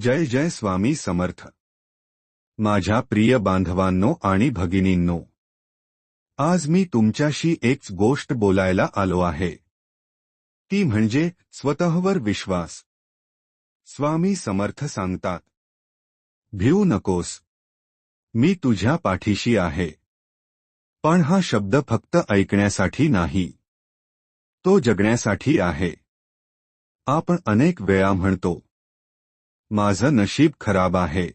जय जय स्वामी समर्थ. माझ्या प्रिय बांधवांनो आणि भगिनींनो आज मी तुमच्याशी एक गोष्ट बोलायला आलो आहे. ती म्हणजे स्वतःवर विश्वास. स्वामी समर्थ सांगतात भिऊ नकोस. मी तुझ्या पाठीशी आहे. पण हा शब्द फक्त ऐकण्यासाठी नाही. तो जगण्यासाठी आहे. आपण अनेक वेळा म्हणतो माझं नशीब खराब आहे.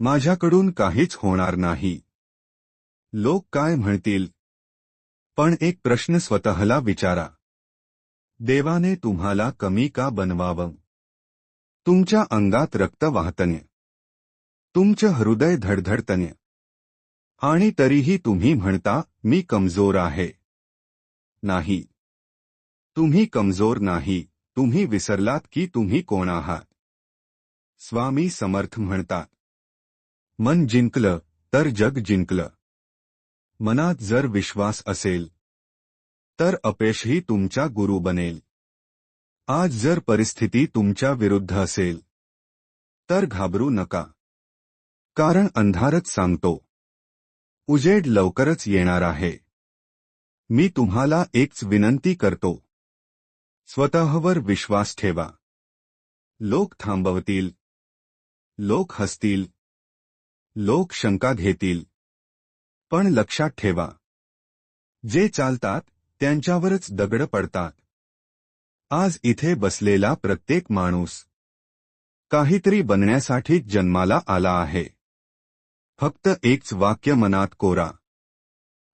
माझ्याकडून काहीच होणार नाही. लोक काय म्हणतील? पण एक प्रश्न स्वतःला विचारा. देवाने तुम्हाला कमी का बनवावं? तुमच्या अंगात रक्त वाहतन्य तुमचं हृदय धडधडतन्य आणि तरीही तुम्ही म्हणता मी कमजोर आहे. नाही. तुम्ही कमजोर नाही. तुम्ही विसरलात की तुम्ही कोण आहात? स्वामी समर्थ म्हणतात. मन जिंकलं तर जग जिंकलं. मनात जर विश्वास असेल तर अपयशही तुमचा गुरु बनेल. आज जर परिस्थिती तुमच्या विरुद्ध असेल तर घाबरू नका. कारण अंधारच सांगतो उजेड लवकरच येणार आहे. मी तुम्हाला एकच विनंती करतो स्वतःवर विश्वास ठेवा. लोक थांबवतील लोक हसतील. लोक शंका घेतील. पण लक्षात ठेवा. जे चालतात त्यांच्यावरच दगड पडतात. आज इथे बसलेला प्रत्येक माणूस काहीतरी बनण्यासाठीच जन्माला आला आहे. फक्त एकच वाक्य मनात कोरा.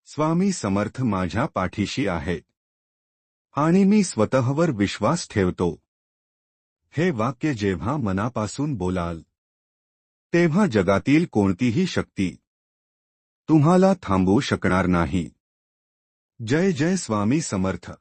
स्वामी समर्थ माझ्या पाठीशी आहे आणि मी स्वतःवर विश्वास ठेवतो. हे वाक्य जेव्हा मनापासून बोलाल तेव्हा जगातील कोणतीही शक्ती तुम्हाला थांबवू शकणार नाही. जय जय स्वामी समर्थ.